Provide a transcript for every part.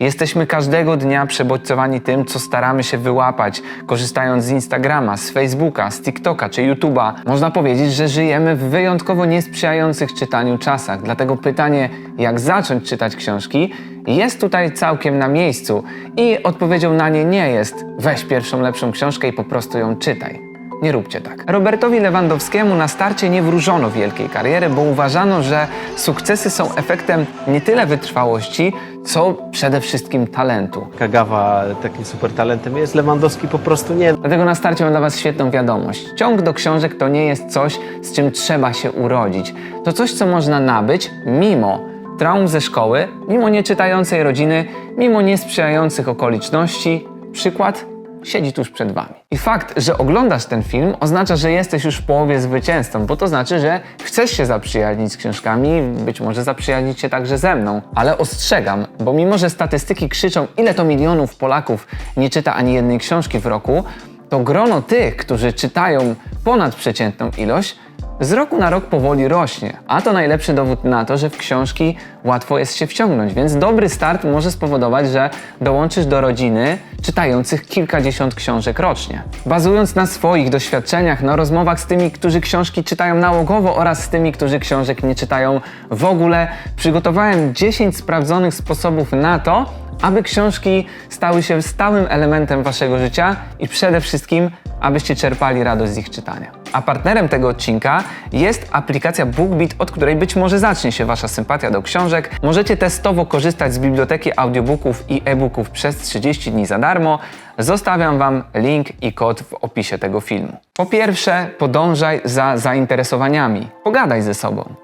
Jesteśmy każdego dnia przebodźcowani tym, co staramy się wyłapać, korzystając z Instagrama, z Facebooka, z TikToka czy YouTube'a. Można powiedzieć, że żyjemy w wyjątkowo niesprzyjających czytaniu czasach. Dlatego pytanie, jak zacząć czytać książki, jest tutaj całkiem na miejscu. I odpowiedzią na nie nie jest weź pierwszą lepszą książkę i po prostu ją czytaj. Nie róbcie tak. Robertowi Lewandowskiemu na starcie nie wróżono wielkiej kariery, bo uważano, że sukcesy są efektem nie tyle wytrwałości, co przede wszystkim talentu. Kagawa takim super talentem jest, Lewandowski po prostu nie. Dlatego na starcie mam dla Was świetną wiadomość. Ciąg do książek to nie jest coś, z czym trzeba się urodzić. To coś, co można nabyć mimo traum ze szkoły, mimo nieczytającej rodziny, mimo niesprzyjających okoliczności. Przykład siedzi tuż przed Wami. I fakt, że oglądasz ten film, oznacza, że jesteś już w połowie zwycięzcą, bo to znaczy, że chcesz się zaprzyjaźnić z książkami, być może zaprzyjaźnić się także ze mną. Ale ostrzegam, bo mimo, że statystyki krzyczą, ile to milionów Polaków nie czyta ani jednej książki w roku, to grono tych, którzy czytają ponad przeciętną ilość, z roku na rok powoli rośnie. A to najlepszy dowód na to, że w książki łatwo jest się wciągnąć, więc dobry start może spowodować, że dołączysz do rodziny czytających kilkadziesiąt książek rocznie. Bazując na swoich doświadczeniach, na rozmowach z tymi, którzy książki czytają nałogowo oraz z tymi, którzy książek nie czytają w ogóle, przygotowałem 10 sprawdzonych sposobów na to, aby książki stały się stałym elementem waszego życia i przede wszystkim, abyście czerpali radość z ich czytania. A partnerem tego odcinka jest aplikacja BookBeat, od której być może zacznie się wasza sympatia do książek. Możecie testowo korzystać z biblioteki audiobooków i e-booków przez 30 dni za darmo. Zostawiam wam link i kod w opisie tego filmu. Po pierwsze, podążaj za zainteresowaniami. Pogadaj ze sobą.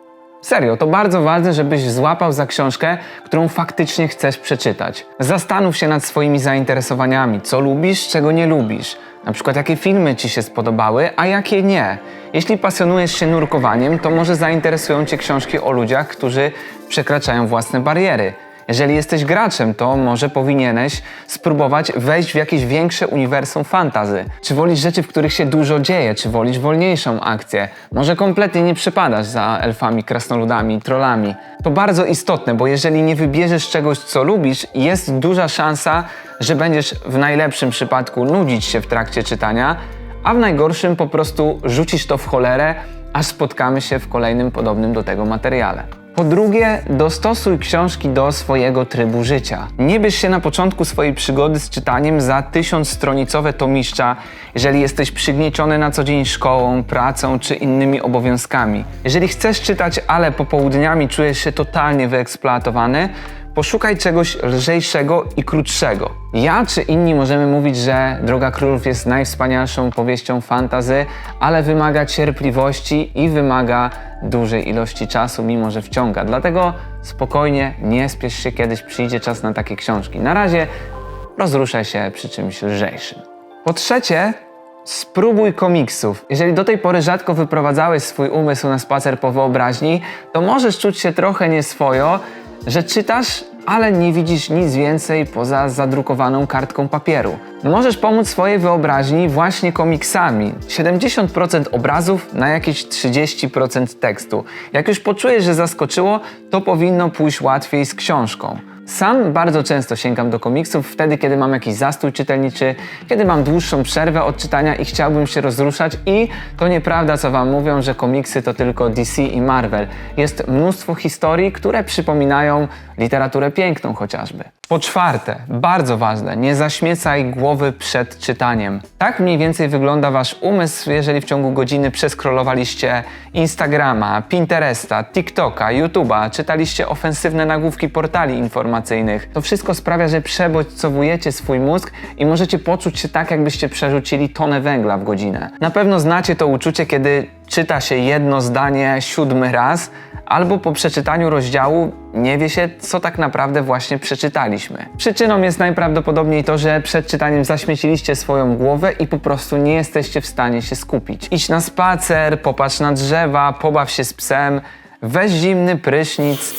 Serio, to bardzo ważne, żebyś złapał za książkę, którą faktycznie chcesz przeczytać. Zastanów się nad swoimi zainteresowaniami, co lubisz, czego nie lubisz. Na przykład, jakie filmy ci się spodobały, a jakie nie. Jeśli pasjonujesz się nurkowaniem, to może zainteresują cię książki o ludziach, którzy przekraczają własne bariery. Jeżeli jesteś graczem, to może powinieneś spróbować wejść w jakieś większe uniwersum fantazy. Czy wolisz rzeczy, w których się dużo dzieje? Czy wolisz wolniejszą akcję? Może kompletnie nie przypadasz za elfami, krasnoludami, trollami. To bardzo istotne, bo jeżeli nie wybierzesz czegoś, co lubisz, jest duża szansa, że będziesz w najlepszym przypadku nudzić się w trakcie czytania, a w najgorszym po prostu rzucisz to w cholerę, aż spotkamy się w kolejnym podobnym do tego materiale. Po drugie, dostosuj książki do swojego trybu życia. Nie bierz się na początku swojej przygody z czytaniem za tysiącstronicowe tomiszcza, jeżeli jesteś przygnieciony na co dzień szkołą, pracą czy innymi obowiązkami. Jeżeli chcesz czytać, ale popołudniami czujesz się totalnie wyeksploatowany, Poszukaj czegoś lżejszego i krótszego. Ja czy inni możemy mówić, że Droga Królów jest najwspanialszą powieścią fantazy, ale wymaga cierpliwości i wymaga dużej ilości czasu, mimo że wciąga. Dlatego spokojnie, nie spiesz się, kiedyś przyjdzie czas na takie książki. Na razie rozruszaj się przy czymś lżejszym. Po trzecie, Spróbuj komiksów. Jeżeli do tej pory rzadko wyprowadzałeś swój umysł na spacer po wyobraźni, to możesz czuć się trochę nieswojo, że czytasz, ale nie widzisz nic więcej poza zadrukowaną kartką papieru. Możesz pomóc swojej wyobraźni właśnie komiksami. 70% obrazów na jakieś 30% tekstu. Jak już poczujesz, że zaskoczyło, to powinno pójść łatwiej z książką. Sam bardzo często sięgam do komiksów wtedy, kiedy mam jakiś zastój czytelniczy, kiedy mam dłuższą przerwę od czytania i chciałbym się rozruszać i to nieprawda, co wam mówią, że komiksy to tylko DC i Marvel. Jest mnóstwo historii, które przypominają literaturę piękną chociażby. Po czwarte, bardzo ważne, nie zaśmiecaj głowy przed czytaniem. Tak mniej więcej wygląda wasz umysł, jeżeli w ciągu godziny przeskrolowaliście Instagrama, Pinteresta, TikToka, YouTube'a, czytaliście ofensywne nagłówki portali informacyjnych. To wszystko sprawia, że przebodźcowujecie swój mózg i możecie poczuć się tak, jakbyście przerzucili tonę węgla w godzinę. Na pewno znacie to uczucie, kiedy czyta się jedno zdanie siódmy raz, albo po przeczytaniu rozdziału nie wie się, co tak naprawdę właśnie przeczytaliśmy. Przyczyną jest najprawdopodobniej to, że przed czytaniem zaśmieciliście swoją głowę i po prostu nie jesteście w stanie się skupić. Idź na spacer, popatrz na drzewa, pobaw się z psem, weź zimny prysznic.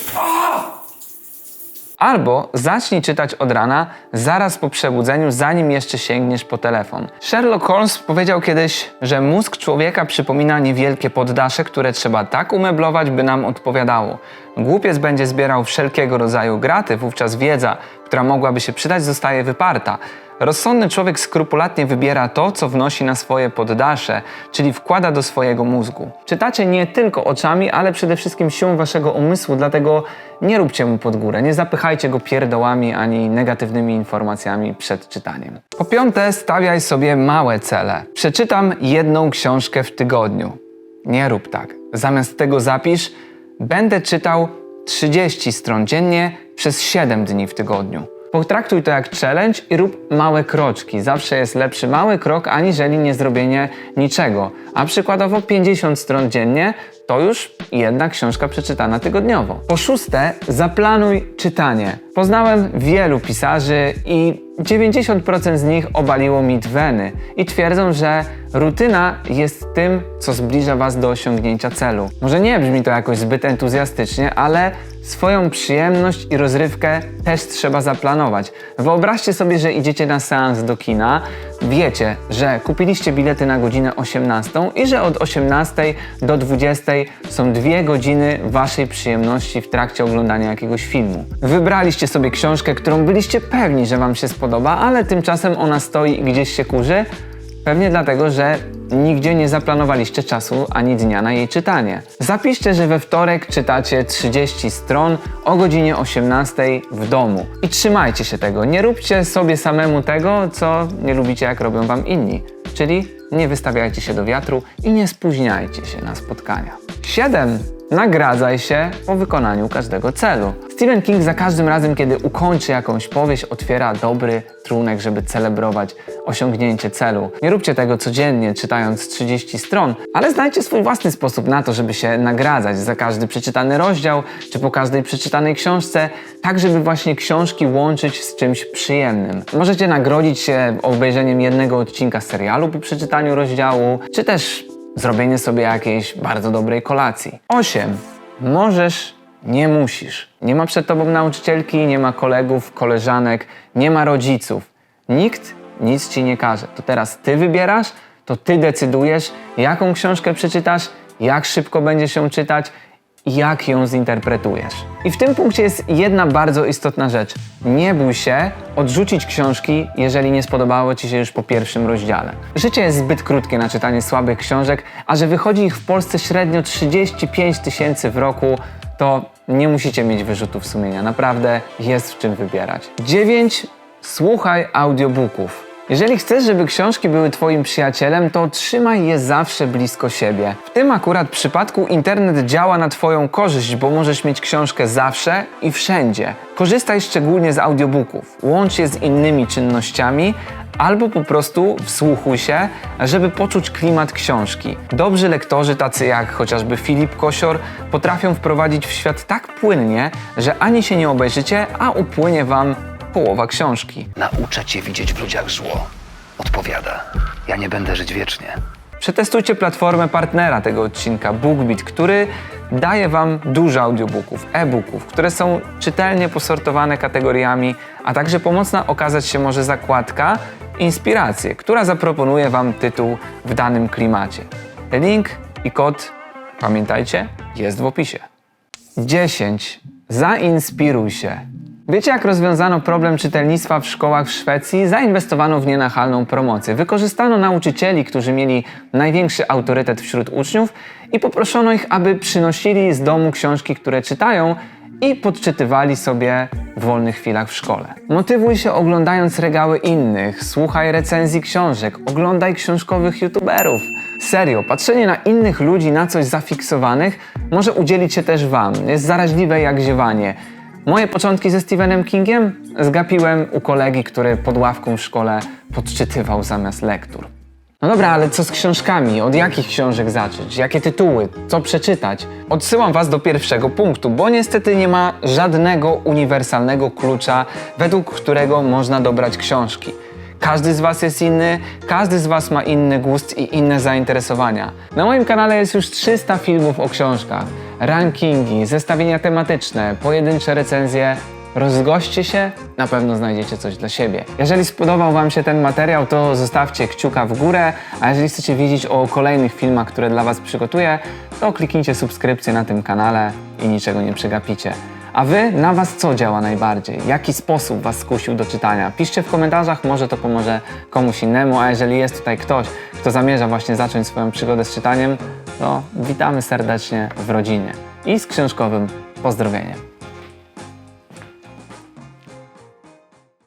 Albo zacznij czytać od rana, zaraz po przebudzeniu, zanim jeszcze sięgniesz po telefon. Sherlock Holmes powiedział kiedyś, że mózg człowieka przypomina niewielkie poddasze, które trzeba tak umeblować, by nam odpowiadało. Głupiec będzie zbierał wszelkiego rodzaju graty, wówczas wiedza, która mogłaby się przydać, zostaje wyparta. Rozsądny człowiek skrupulatnie wybiera to, co wnosi na swoje poddasze, czyli wkłada do swojego mózgu. Czytacie nie tylko oczami, ale przede wszystkim siłą waszego umysłu, dlatego nie róbcie mu pod górę, nie zapychajcie go pierdołami ani negatywnymi informacjami przed czytaniem. Po piąte, stawiaj sobie małe cele. Przeczytam jedną książkę w tygodniu. Nie rób tak. Zamiast tego zapisz, będę czytał 30 stron dziennie przez 7 dni w tygodniu. Potraktuj to jak challenge i rób małe kroczki. Zawsze jest lepszy mały krok, aniżeli nie zrobienie niczego. A przykładowo 50 stron dziennie to już jedna książka przeczytana tygodniowo. Po szóste, zaplanuj czytanie. Poznałem wielu pisarzy i 90% z nich obaliło mit weny i twierdzą, że rutyna jest tym, co zbliża Was do osiągnięcia celu. Może nie brzmi to jakoś zbyt entuzjastycznie, ale swoją przyjemność i rozrywkę też trzeba zaplanować. Wyobraźcie sobie, że idziecie na seans do kina, wiecie, że kupiliście bilety na godzinę 18 i że od 18 do 20 są dwie godziny Waszej przyjemności w trakcie oglądania jakiegoś filmu. Wybraliście sobie książkę, którą byliście pewni, że Wam się spodoba, ale tymczasem ona stoi i gdzieś się kurzy, Pewnie dlatego, że nigdzie nie zaplanowaliście czasu ani dnia na jej czytanie. Zapiszcie, że we wtorek czytacie 30 stron o godzinie 18 w domu. I trzymajcie się tego. Nie róbcie sobie samemu tego, co nie lubicie, jak robią wam inni. Czyli nie wystawiajcie się do wiatru i nie spóźniajcie się na spotkania. 7. Nagradzaj się po wykonaniu każdego celu. Stephen King za każdym razem, kiedy ukończy jakąś powieść, otwiera dobry trunek, żeby celebrować osiągnięcie celu. Nie róbcie tego codziennie, czytając 30 stron, ale znajdźcie swój własny sposób na to, żeby się nagradzać za każdy przeczytany rozdział, czy po każdej przeczytanej książce, tak żeby właśnie książki łączyć z czymś przyjemnym. Możecie nagrodzić się obejrzeniem jednego odcinka serialu po przeczytaniu rozdziału, czy też zrobienie sobie jakiejś bardzo dobrej kolacji. 8. Możesz, nie musisz. Nie ma przed tobą nauczycielki, nie ma kolegów, koleżanek, nie ma rodziców. Nikt nic ci nie każe. To teraz ty wybierasz, to ty decydujesz, jaką książkę przeczytasz, jak szybko będziesz ją czytać jak ją zinterpretujesz. I w tym punkcie jest jedna bardzo istotna rzecz. Nie bój się odrzucić książki, jeżeli nie spodobało ci się już po pierwszym rozdziale. Życie jest zbyt krótkie na czytanie słabych książek, a że wychodzi ich w Polsce średnio 35 tysięcy w roku, to nie musicie mieć wyrzutów sumienia. Naprawdę jest w czym wybierać. 9. Słuchaj audiobooków. Jeżeli chcesz, żeby książki były Twoim przyjacielem, to trzymaj je zawsze blisko siebie. W tym akurat przypadku internet działa na Twoją korzyść, bo możesz mieć książkę zawsze i wszędzie. Korzystaj szczególnie z audiobooków, łącz je z innymi czynnościami, albo po prostu wsłuchuj się, żeby poczuć klimat książki. Dobrzy lektorzy, tacy jak chociażby Filip Kosior, potrafią wprowadzić w świat tak płynnie, że ani się nie obejrzycie, a upłynie Wam połowa książki. Nauczę cię widzieć w ludziach zło. Odpowiada. Ja nie będę żyć wiecznie. Przetestujcie platformę partnera tego odcinka, BookBeat, który daje Wam dużo audiobooków, e-booków, które są czytelnie posortowane kategoriami, a także pomocna okazać się może zakładka Inspiracje, która zaproponuje Wam tytuł w danym klimacie. Link i kod, pamiętajcie, jest w opisie. 10. Zainspiruj się. Wiecie, jak rozwiązano problem czytelnictwa w szkołach w Szwecji? Zainwestowano w nienachalną promocję. Wykorzystano nauczycieli, którzy mieli największy autorytet wśród uczniów i poproszono ich, aby przynosili z domu książki, które czytają i podczytywali sobie w wolnych chwilach w szkole. Motywuj się oglądając regały innych, słuchaj recenzji książek, oglądaj książkowych youtuberów. Serio, patrzenie na innych ludzi, na coś zafiksowanych może udzielić się też wam. Jest zaraźliwe jak ziewanie. Moje początki ze Stephenem Kingiem zgapiłem u kolegi, który pod ławką w szkole podczytywał zamiast lektur. No dobra, ale co z książkami? Od jakich książek zacząć? Jakie tytuły? Co przeczytać? Odsyłam Was do pierwszego punktu, bo niestety nie ma żadnego uniwersalnego klucza, według którego można dobrać książki. Każdy z Was jest inny, każdy z Was ma inny gust i inne zainteresowania. Na moim kanale jest już 300 filmów o książkach, rankingi, zestawienia tematyczne, pojedyncze recenzje. Rozgoście się, na pewno znajdziecie coś dla siebie. Jeżeli spodobał Wam się ten materiał, to zostawcie kciuka w górę, a jeżeli chcecie wiedzieć o kolejnych filmach, które dla Was przygotuję, to kliknijcie subskrypcję na tym kanale i niczego nie przegapicie. A wy, na was co działa najbardziej? Jaki sposób was skusił do czytania? Piszcie w komentarzach, może to pomoże komuś innemu, a jeżeli jest tutaj ktoś, kto zamierza właśnie zacząć swoją przygodę z czytaniem, to witamy serdecznie w rodzinie i z książkowym pozdrowieniem.